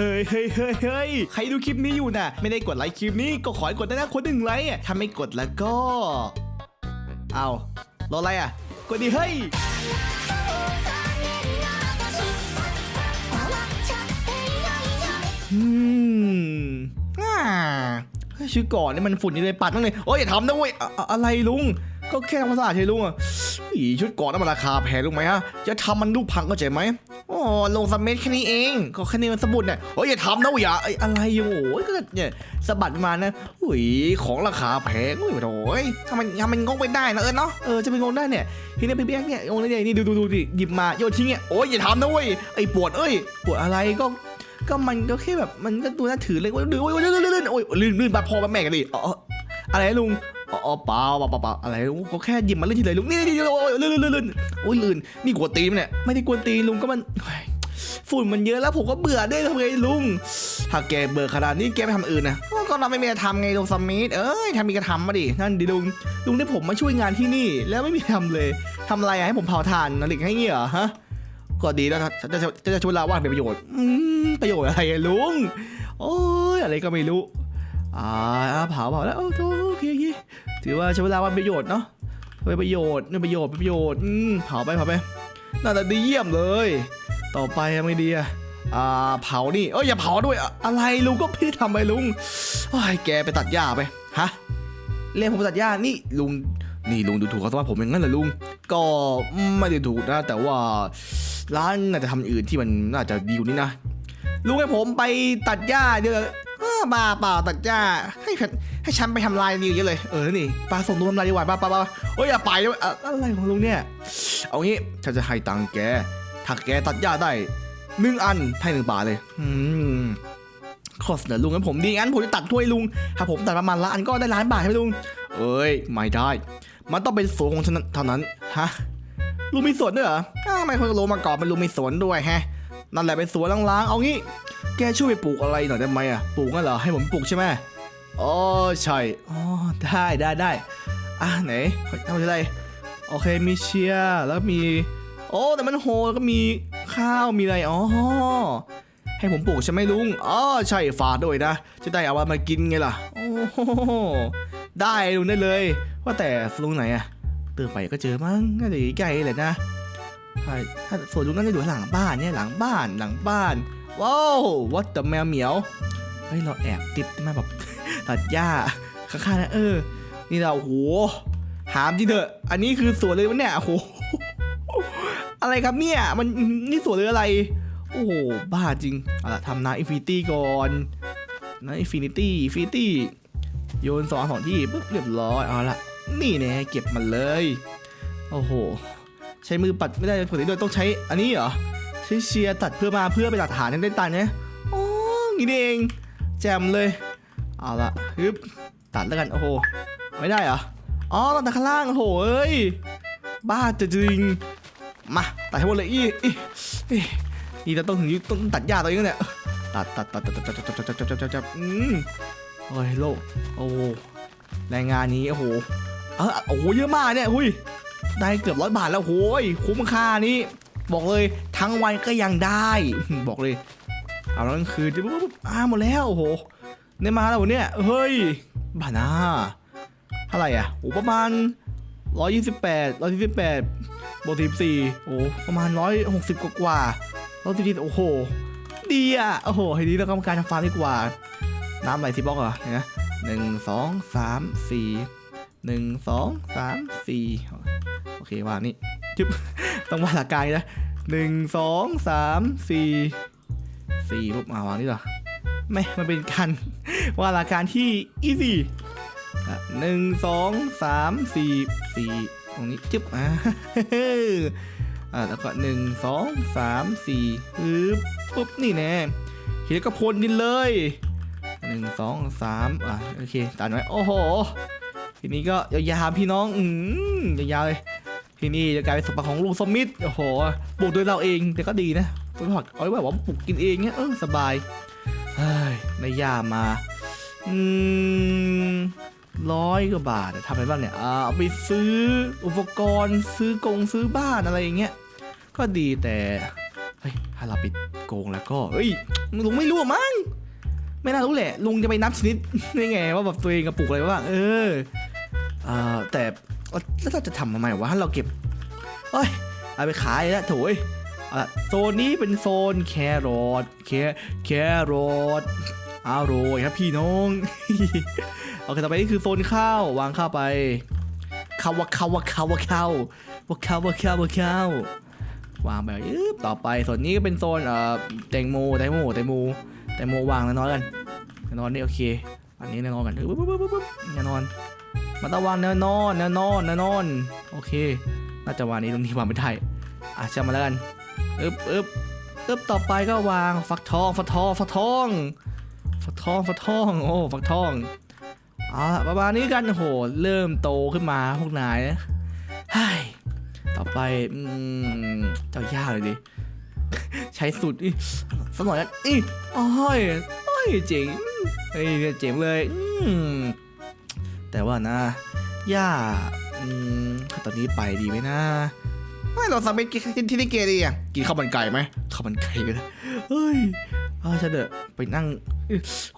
เฮ้ยเฮ้ยเฮ้ยเฮ้ยใครดูคลิปนี้อยู่น่ะ ไม่ได้กดไลค์คลิปนี้ก็ขอให้กดได้นะคนหนึ่งไลค์อะถ้าไม่กดแล้วก็ เอารออะไรอะ กดดิเฮ้ยอืมอ่าชื่อก่อนนี่มันฝุ่นอยู่เลยปัดนั่งเลยโอ้ยอย่าทำนะเว้ยออะไรลุง ก็แค่ทำความสะอาดใช่ลุงอะอีชุดก่อนนั้นมันราคาแพงลุงไหมฮะจะทำมันลูกพังก็ใจไหมอ๋อลงสเม็ดแค่นี้เอง ก็แค่นี้มันสมุดเนี่ยโอ้ยอย่าทำนะเว้ยอย่าไอ้อะไรยังโอ้ยก็เนี่ยสะบัดมานะอุ้ยของราคาแพงโอ้ยโอ้ยทำไมทำมันงงไปได้นะเออเนาะเออจะไปงงได้เนี่ยทีนี้ไปเบี้ยกเนี่ยงงได้ไงนี่ดูดูดูดิหยิบมาโยนทิ้งเนี่ยโอ้ยอย่าทำนะเว้ยไอ้ปวดเอ้ยปวดอะไรก็ก็มันก็แค่แบบมันก็ดูน่าถือเลยว่าลื่นโอ้ยลื่นลื่นโอ้ยลื่นลื่นบาดพอมาแม่กันดิอะไรลุง อ๋อเปล่าเปล่าเปล่าเปล่าอะไรลุงก็แค่หยิบมาเล่นทีเลยลุงนี่นี่โอ้ยลื่นลื่นลื่นโอ้ยลื่นนี่กวนตีนเนี่ยไม่ได้กวนตีนลุงก็มันฝุ่นมันเยอะแล้วผมก็เบื่อได้ทำไงลุงถ้าแกเบื่อขนาดนี้แกไปทำอื่นนะก็เราไม่มีอะไรทำไงลุงสมิธเอ้ยทำมีกระทำมาดินั่นดิลุงลุงได้ผมมาช่วยงานที่นี่ แล้วไม่มีทำเลยทำอะไรให้ผมเผาถ่านอะไรให้เงี้ยเหรอฮะก็ดีแล้วครับจะจะจะช่วยเราว่างเป็นประโยชน์ประโยชน์อะไรลุงโอ้ยอะไรก็ไม่รู้ อ่าเผาเผาแล้วโอ้โหโอเคโอเคถือว่าใช้เวลาว่างเป็นประโยชน์เนาะเป็นประโยชน์เป็นประโยชน์เป็นประโยชน์อืมเผาไปเผาไปน่าจะดีเยี่ยมเลย ต่อไปทำไงดีอะอ่าเผานี่เอ้ยอย่าเผาด้วยอะไรลุงก็พี่ทำไปลุงโอ้ยแกไปตัดหญ้าไปฮะเรียกผมตัดหญ้านี่ลุงนี่ลุงดูถูกเขาสว่าผมอย่างนั้นเหรอลุง ก็ไม่ได้ถูกนะ แต่ว่าร้านน่าจะทำอย่างอื่นที่มันน่าจะดีกว่านี้นะลุงให้ผมไปตัดหญ้าเดี๋ยว บ้าเปล่าตัดหญ้าให้ฉันให้ฉันไปทำลายดีเยอะเลย เออ นี่ปลาส่งตัวทำลายดีกว่าป้าป้าป้าโอ้ยอย่าไปเลยอะไรของลุงเนี่ย เอางี้ฉันจะให้ตังค์แก ถ้าแกตัดหญ้าได้หนึ่งอันให้หนึ่งบาทเลย อืมขอเสนอลุงงั้นผมดีงั้นผมจะตัดถ้วยลุง ถ้าผมตัดประมาณละอันก็ได้ล้านบาทใช่ไหมลุง เอ้ย ไม่ได้ มันต้องเป็นสวนของฉันเท่านั้น ฮะ ลุงมีสวนด้วยเหรอทำไมคนรู้มาก่อนเป็นลุงมีสวนด้วยแฮะ นั่นแหละเป็นสวนล้างๆ เอางี้ แกช่วยไปปลูกอะไรหน่อยได้ไหมอะปลูกงั้นเหรอให้ผมปลูกใช่ไหมอ๋อใช่อ๋อได้ได้ได้อะไหนทำอะไรโอเคมีเชียร์แล้วมี โอ้แต่มันโฮแล้วก็มีข้าวมีอะไรอ๋อให้ผมปลูกใช่ไหมลุงอ๋อใช่ฝากด้วยนะ จะได้เอามากินไงล่ะโอ้โหได้ลุงได้เลย ว่าแต่ลุงไหนอะเติมไปก็เจอมั้งน่าจะอยู่ใกล้แหละนะใช่ถ้าส่วนลุงน่าจะอยู่หลังบ้านเนี่ยหลังบ้านหลังบ้าน ว้าววัดแต่แมวเหมียว เฮ้ย เราแอบติดมาแบบตัดหญ้าข้างๆนะเออ นี่เราโหหามจริงเถอะ อันนี้คือสวนเลยวะเนี่ยโหอะไรครับเนี่ย มันนี่สวนเลยอะไร โอ้โหบ้าจริงเอาล่ะทำนาอินฟินิตี้ก่อนนาอินฟินิตี้อินฟินิตี้โยนสองสองที่ปุ๊บเรียบร้อยเอาละนี่แน่เก็บมันเลย โอ้โห ใช้มือปัดไม่ได้ปกติโดยต้องใช้อันนี้เหรอ ใช้เชียร์ตัดเพื่อมาเพื่อไปตัดฐานให้ได้ตันเนี่ยโอ้งี้นี่เอง แจมเลย เอาละฮึบตัดแล้วกันโอ้โหไม่ได้เหรออ๋อตัดข้างล่างโอ้โหเอ้ยบ้าจะจริงมาตัดให้หมดเลยอีอีอีนี่เราต้องถึงยุคต้องตัดหญ้าตัวเองเนี่ยตัดตัดตัดตัดตัดตัดตัดตัดตัดตัดตัดตัดอืมโอ้ยโลกโอ้โหแรงงานนี้โอ้โหเออโอ้โหเยอะมากเนี่ยหุยได้เกือบร้อยบาทแล้วโอ้ยคุ้มค่านี้ บอกเลยทั้งวันก็ยังได้ บอกเลย เอาแล้วกลางคืนจะปุ๊บปุ๊บอ้าหมดแล้วโอ้โหเนี่ยมาแล้วเนี่ยเฮ้ยบ้านาเท่าไรอะโอ้ประมาณร้อยยี่สิบแปดร้อยยี่สิบแปดบวกสิบสี่โอ้ประมาณร้อยหกสิบกว่าร้อยสิบโอ้โห ดีอะ โอ้โหทีนี้เรากรรมการทำฟาร์มดีกว่า น้ำไหลที่บล็อกเหรอเห็นไหมหนึ่งสองสามสี่หนึ่งสองสามสี่โอเควางนี่ จึ๊บต้องวางหลักการนะหนึ่งสองสามสี่สี่ปุ๊บมาวางนี่เหรอไม่มันเป็นการวางหลักการที่ easy อะหนึ่งสองสามสี่สี่ตรงนี้จึ๊บอ่าอ่าแล้วก็หนึ่งสองสามสี่ปึ๊บปุ๊บนี่แน่ทีนี้ก็พ่นดินเลยหนึ่งสองสามอะโอเคตัดไว้โอ้โหทีนี้ก็ยาวๆพี่น้องอืมยาวๆเลย ที่นี้จะกลายเป็นสมบัติของลุงสมิธโอ้โหปลูกโดยเราเองแต่ก็ดีนะปลูกผักเอาไว้แบบว่าปลูกกินเองเนี่ยเออสบายเฮ้ยได้ยามาอืมร้อยกว่าบาททำอะไรบ้างเนี่ยเอาไปซื้ออุปกรณ์ซื้อกงซื้อบ้านอะไรอย่างเงี้ยก็ดีแต่เฮ้ยถ้าเราไปโกงแล้วก็เฮ้ยลุงไม่รู้มั้งไม่น่ารู้แหละ ลุงจะไปนับชนิดได้ไง ว่าแบบตัวเองกระปุกอะไรบ้างเอออ่าแต่ แล้วเราจะทำทำไมวะถ้าเราเก็บเอ้ยเอาไปขายแล้วโถยอะโซนนี้เป็นโซนแครอทแคแครอทอร่อยครับพี่น้องโอเคต่อไปนี่คือโซนข้าววางข้าวไปข้าววะข้าววะข้าววะข้าววะข้าววะข้าววะข้าววางไปยึบต่อไปส่วนนี้ก็เป็นโซนเอ่อแตงโมแตงโมแตงโมแตงโมวางน้อยกันนอนนี่โอเค อันนี้แน่นอนกันปึ๊บปึ๊บปึ๊บปึ๊บแน่นอน มันต้องวางแน่นอนแน่นอนแน่นอนโอเค น่าจะวางนี้ตรงนี้วางไม่ได้อะช่างมาแล้วกันอึบอึบอึบต่อไปก็วางฟักทองฟักทองฟักทองฟักทองฟักทองโอ้ฟักทองเอาละประมาณนี้กันโอ้โหเริ่มโตขึ้นมาพวกนายนะไฮ้ยต่อไปอืมเจ้ายากเลยดิใช้สูตรอีสักหน่อยนอีอ้อยอ้อยเจ๋งเฮ้ยเจ๋งเลยอืม แต่ว่านะ ย่าอืมตอนนี้ไปดีไหมนะไม่เราสามารถกินที่นี่เกดีอะกินข้าวมันไก่ไหมข้าวมันไก่ก็ได้เฮ้ยเอาฉันเดอะไปนั่ง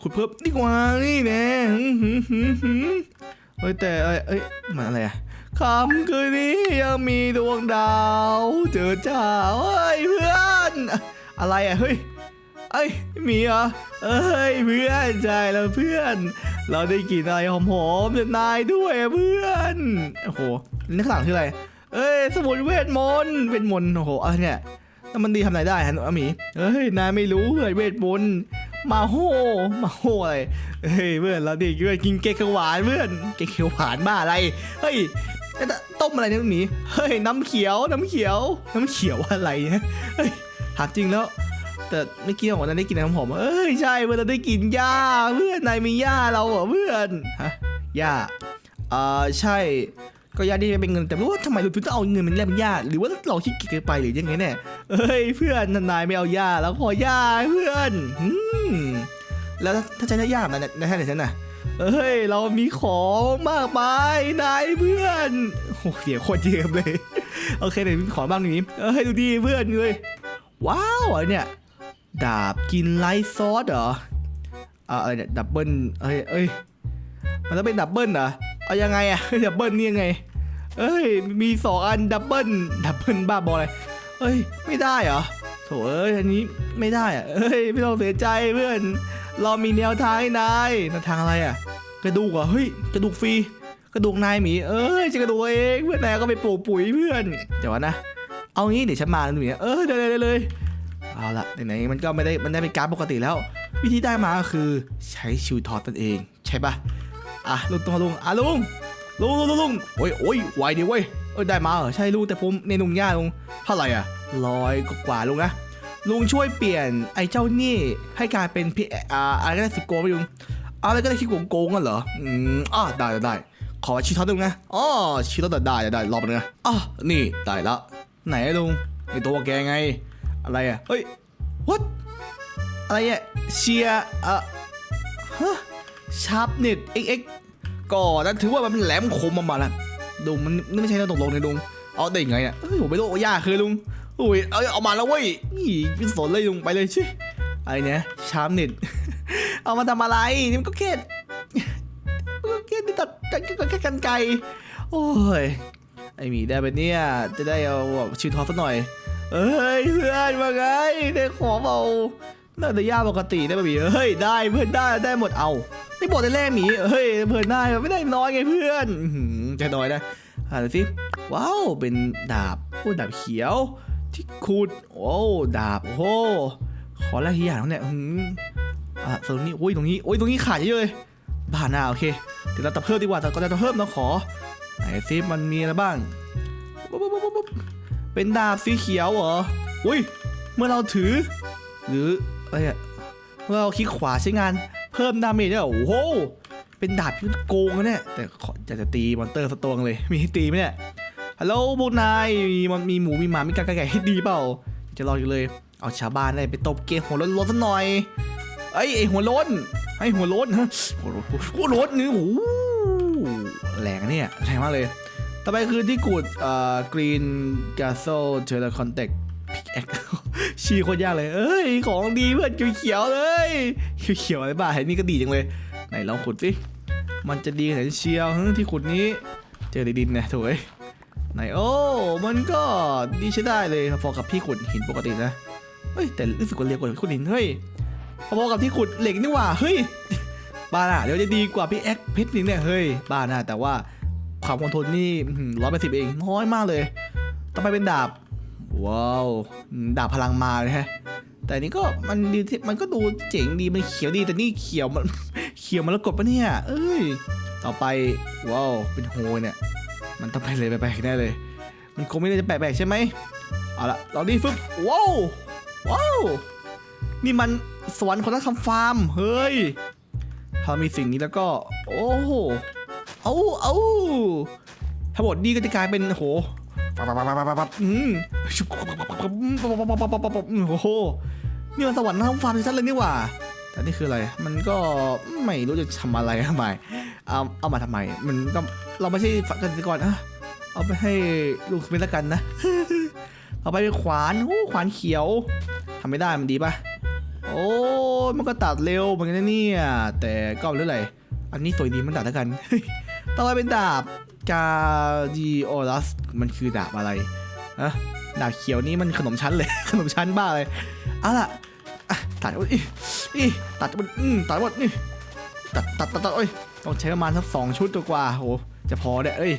ขุดเพิ่มดีกว่านี่แน่หืมหืมหืมหืมเฮ้ยแต่เอ้ยเอ้ยมันอะไรอะคำคืนนี้ยังมีดวงดาว เจอจ้าเฮ้ยเพื่อน อะไรอะเฮ้ยเอ้ยมีเหรอเอ้ยเพื่อนใช่แล้วเพื่อน เราได้กลินอะไรหอมๆจากนายด้วยเพื่อนโอ้โหนี่ข้างหลังคืออะไร เอ้ยสมุนเวทมนต์เวทมนต์โอ้โหอะไรเนี่ยแล้วมันดีทำไหนได้ฮะอมีเอ้ยนายไม่รู้เลยเวทมนต์มาโหมาโหอะไรเฮ้ยเพื่อนเราดิเพื่อนกินเก๊กขวหวานเพื่อนเก๊กขวหวานบ้าอะไรเฮ้ยแล้วต้มอะไรเนี่ยหมีเฮ้ยน้ำเขียวน้ำเขียว น้ำเขียวอะไรเนี่ยเฮ้ยหากจริงแล้ว แต่ไม่กี้บอกว่าได้กินน้ำหอมเอ้ยใช่เพื่อนเราได้กินหญ้าเพื่อนนายมีหญ้าเราเหรอเพื่อนฮะหญ้าอ่าใช่ก็ยาดีเป็นเงินแต่ไม่รู้ว่าทำไมเราถึงต้องเอาเงินมันแลกเป็นญาติหรือว่าเราขี้เกียจเกินไปหรือยังไงเนี่ยเอ้ยเพื่อนนายไม่เอาญาติแล้วขอญาติเพื่อนอืมแล้วถ้าฉันจะญาตินะในแท่ไหนฉันน่ะเอ้ยเรามีของมากมายนายเพื่อนโอ้เสียโคตรเยิมเลยโอเคเดี๋ยวมีของบ้างนี้เอ้ยดูดีเพื่อนเลยว้าวเนี่ย ดาบกินไลท์ซอสเหรออ่าอะไรเนี่ยดับเบิลเอ้ยเอ้ยมันต้องเป็นดับเบิลเหรอเอายังไงอะดับเบิลนี่ยังไง เอ้ยมีสองอันดับเบิลดับเบิลบ้าบออะไรเอ้ยไม่ได้เหรอโถเอ้ยอันนี้ไม่ได้อะเอ้ยไม่ต้องเสียใจเพื่อนเรามีแนวทางให้นายแนวทางอะไรอะกระดูกเหรอเฮ้ยกระดูกฟรีกระดูกนายหมี เอ้ยจะกระดูกเองเพื่อนนายก็ไปปลูกปุ๋ยเพื่อนเดี๋ยวนะ เอางี้เดี๋ยวฉันมาแล้วหนูเนี่ยเออได้เลยเลย เอาละไหนๆมันก็ไม่ได้มันได้เป็นการดปกติแล้ว วิธีได้มาก็คือใช้ชิวทอตตนเอง ใช่ปะอะลุงตัวลุงอะลุงลุงลุงลุงโอ้ยโอ้ยไวดีเว้ยเออได้มาเหรอใช่ลุงแต่ผมในนุ่งย่าลุงเท่าไหร่อะร้อยกว่าลุงนะลุงช่วยเปลี่ยนไอ้เจ้านี่ให้กลายเป็นพี่อ่าอะไรก็ได้สิโกงไปลุงอะไรก็ได้ที่โกงโกงกันเหรออืมอ่าได้ได้ได้ขอชีทอตลุงนะอ๋อชีทอตได้ได้ได้รอบนึงนะอะนี่ได้ละไหนลุงไอตัวแกไง อะไรอะ เฮ้ย what อะไรอะ เชียร์อะฮะชาร์ปเน็ต xx ก็นั่นถือว่ามันเป็นแหลมคมมามาแล้วลุงมันนี่ไม่ใช่เรื่องตกลงเลยลุงเอาได้ไงอะเฮ้ยผมไม่รู้ว่ายาคือลุงโอ้ยเอาเอามาแล้วเว้ยนี่ไม่สนเลยลุงไปเลยชิอะไรเนี่ยชาร์ปเน็ตเอามาทำอะไรนี่มันก็แค่มันก็แค่ตัดกันแค่กันไกลโอ้ยไอหมีได้ไปเนี่ยจะได้เอาแบบชิวทอปสักหน่อย เอ้ยเพื่อนว่าไงได้ของเบาน่าจะยากปกติได้ป่ะหมีเฮ้ยได้เพื่อนได้ได้หมดเอา ไม่บอกได้แรกหมีเฮ้ยเพื่อนได้ไม่ได้น้อยไงเพื่อนจะน้อยนะอ่านดูสิว้าวเป็นดาบโอ้ดาบเขียว ที่ขุดโอ้ดาบโอ้ขอแรกทีอย่างเนี่ยอือะส่วนนี้โอ้ยตรงนี้โอ้ยตรงนี้ขาดเยอะเลยบ้าหน้าโอเคเดี๋ยวเราตัดเพิ่มดีกว่าแต่ก็จะเพิ่มเราขอไหนซิมันมีอะไรบ้างปุ๊บปุ๊บปุ๊บปุ๊บ เป็นดาบสีเขียวเหรอ อุ้ย เมื่อเราถือ หรืออะไรอะเมื่อเราคลิกขวาใช้งาน เพิ่มดาเมจเนี่ยโอ้โห เป็นดาบที่โกงนะเนี่ย แต่ขอยากจะตีมอนเตอร์สตวงเลย มีให้ตีไหมเนี่ย ฮัลโหลพวกนาย มีมันมีหมูมีหมา มีกาไก่ให้ดีเปล่า จะรออยู่เลย เอาชาวบ้านได้ไปตบเกมหัวโล้นๆสักหน่อยเอ้ยไอหัวล้นให้หัวล้นฮะหัวล้นหัวล้นนี่โอ้โหแรงเนี่ยแรงมากเลย ต่อไปคือที่กูดเอ่อกรีนกาโซเทเลคอนเทคพิกแอคชีโคตรยากเลย เอ้ย ของดีเพื่อนเขียวๆเลย เขียวๆอะไรบ้าเห็นนี่ก็ดีจังเลย ไหนลองขุดสิ มันจะดีขนาดเชียวที่ขุดนี้ เจอในดินนะถ่เอ้ยไหนโอ้ มันก็ดีใช้ได้เลยพอกับพี่ขุดหินปกตินะ เฮ้ย แต่รู้สึกว่าเร็วกว่าขุดหินเฮ้ยพอๆกับที่ขุดเหล็กนี่หว่า เฮ้ยบ้าน่ะเดี๋ยวจะดีกว่าพี่แอ็กเพชรนี่เนี่ยเฮ้ยบ้าน่ะแต่ว่า ความคงทนนี่ร้อยแปดสิบเองน้อยมากเลย ต่อไปเป็นดาบ ว้าว ดาบพลังมาเลยฮะ แต่นี้ก็มันดีมันก็ดูเจ๋งดี มันเขียวดี แต่นี่เขียวมันเขียวมันแล้วกดปะเนี่ย เอ้ย ต่อไป ว้าว เป็นโฮเนี่ย มันต้องไปเลยแปลกๆแน่เลย มันคงไม่ได้จะแปลกๆใช่ไหมเอาละลองดิฟึบว้าว ว้าว นี่มันสวรรค์ของนักทำฟาร์ม เฮ้ย ถ้ามีสิ่งนี้แล้วก็ โอ้โห เอาเอาทั้งหมดนี่ก็จะกลายเป็นโหอืมโอ้โหนี่มันสวรรค์ทั้ฟาร์มชัดเลยนี่หว่า แต่นี่คืออะไร มันก็ไม่รู้จะทำอะไรทำไมเอาเอามาทำไม มันก็เราไม่ใช่เกษตรกรนะเอาไปให้ลูกเป็นละกันนะเอาไปเป็นขวานโอ้ขวานเขียวทำไม่ได้มันดีป่ะโอ้มันก็ตัดเร็วเหมือนกันเนี่ยแต่ก็เรื่องอะไรอันนี้สวยดีมันตัดแล้กัน ต่อไปเป็นดาบกาดิโอรัสมันคือดาบอะไรฮะดาบเขียวนี้มันขนมชั้นเลย ขนมชั้นบ้าเลยเอาล่ะตัดหมดอีอีตัดหมดอืมตัดหมดนี่ตัดตัดตัดตัดเอ้ยต้องใช้ประมาณสักสองชุดตัวกว่าโหจะพอเนี่ยเอ้ย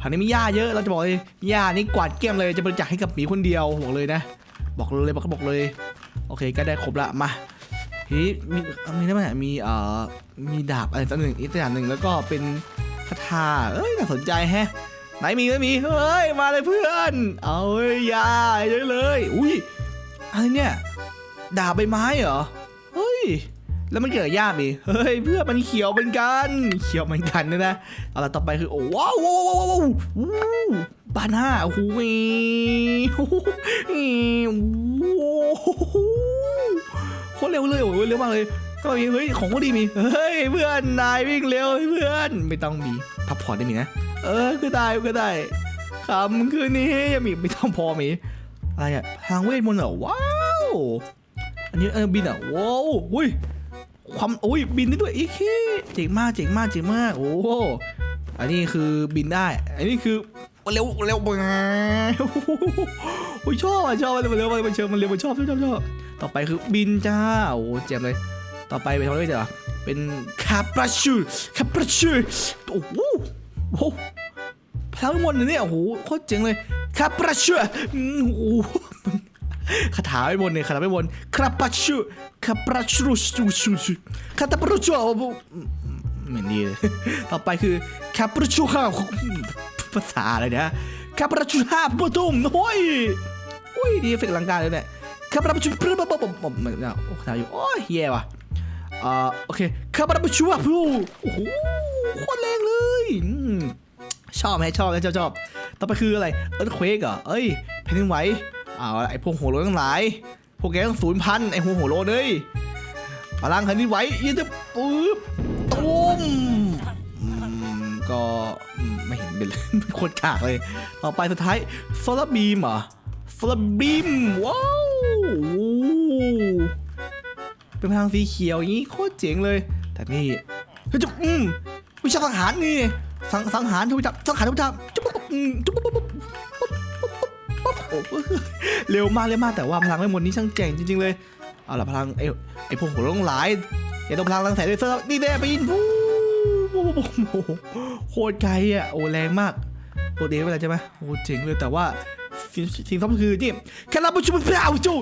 ทางนี้มีหญ้าเยอะเราจะบอกเลยหญ้านี่กวาดเกลี้ยงเลยจะบริจาคให้กับหมีคนเดียวบอกเลยนะ บอกเลยบอกบอกเลย โอเคก็ได้ครบละมาทีนี้มีมีอะไรบ้างเนี่ยมีเอ่อมีดาบอะไรสักหนึ่งอีกอย่างหนึ่งแล้วก็เป็น คาถาเอ้ยน่าสนใจแฮะไหนมีไม่มีเฮ้ยมาเลยเพื่อน เอาเฮ้ยหญ้าเยอะเลย อุ้ยอะไรเนี่ยดาบใบไม้เหรอเฮ้ยแล้วมันเกิดหญ้ามีเฮ้ยเพื่อนมันเขียวเหมือนกัน เขียวเหมือนกันนะนะเอาละต่อไปคือโอ้ว้าวว้าวว้าวว้าวว้าวว้าวบานาโอ้โหอีโอ้โหอีโอ้โหโคตรเร็วเลยโอ้โหเร็วมากเลย ก็มีเฮ้ยของก็ดีมีเฮ้ยเพื่อนนายวิ่งเร็วเพื่อนไม่ต้องมีพักผ่อนได้มีนะ เออก็ได้ก็ได้คำคืนนี้ยังมีไม่ต้องพอมีอะไรอะทางเวทมนต์เหรอว้าวอันนี้เออบินอะว้าวอุ้ยความอุ้ยบินได้ด้วยอีกเจ๋งมากเจ๋งมากเจ๋งมากโอ้โหอันนี้คือบินได้ อันนี้คือเร็วเร็วมาโอ้ยชอบอะชอบมันเร็วมันเชิญมันเร็วมันชอบชอบชอบชอบต่อไปคือบินจ้าโอ้เจ็บเลย ต่อไปเป็นอะไรเดี๋ยวเป็นคาปราชูคาปราชูโอ้โหโอ้โหพลังมดเลยเนี่ยโอ้โหโคตรเจ๋งเลยคาปราชูอืมโอ้โหคาถาไม่บนเนี่ยคาถาไม่บนคาปาชูคาปาชูชูชูชูคาตาปาชูเหมือนดีเลยต่อไปคือคาปาชูข้าวภาษาอะไรเนี่ยคาปาชูห้าปตุ้มโอ้ยโอ้ยดีเอฟเฟกต์ลังการเลยเนี่ยคาปาชูปรึ๊บปุ๊บปุ๊บปุ๊บเหมือนเนี่ยโอ้คาถาอยู่โอ้ยแย่ว่ะ อ่าโอเคคาปาชูอะพูโอ้โหโคตรแรงเลยชอบไหมชอบไหมชอบชอบต่อไปคืออะไรเอิร์ธเควกเหรอเอ้ยแผ่นดินไหวเอาละไอ้พวกหัวโลทั้งหลาย พวกแกต้องศูนย์พันไอ้หัวหัวโลเลยพลังคันนี้ไวยืดจะปึ๊บตุ้มก็ไม่เห็นเป็นเลยโคตรกากเลย ต่อไปสุดท้ายโซลาร์บีมเหรอโซลาร์บีมว้าว เป็นพลังสีเขียวอย่างนี้โคตรเจ๋งเลย แต่นี่เฮ้ยจะอืมวิชาสังหารนี่สังสังหารทุกจับสังหารทุกจับจุ๊บปุ๊บจุ๊บปุ๊บปุ๊บเร็วมากเร็วมากแต่ว่าพลังไม่หมดนี้ช่างเจ๋งจริงๆเลยเอาล่ะพลังไอ้ไอ้พวกหัวลงหลายอย่าต้องพลังรังแสงเลเซอร์นี่แน่ไปยินปูโคตรไกลอะโอ้แรงมากตัวเดฟอะไรใช่ไหมโอ้เจ๋งเลยแต่ว่าสิ่งสำคัญคือนี่แค่เราไปชุบเปล่าจู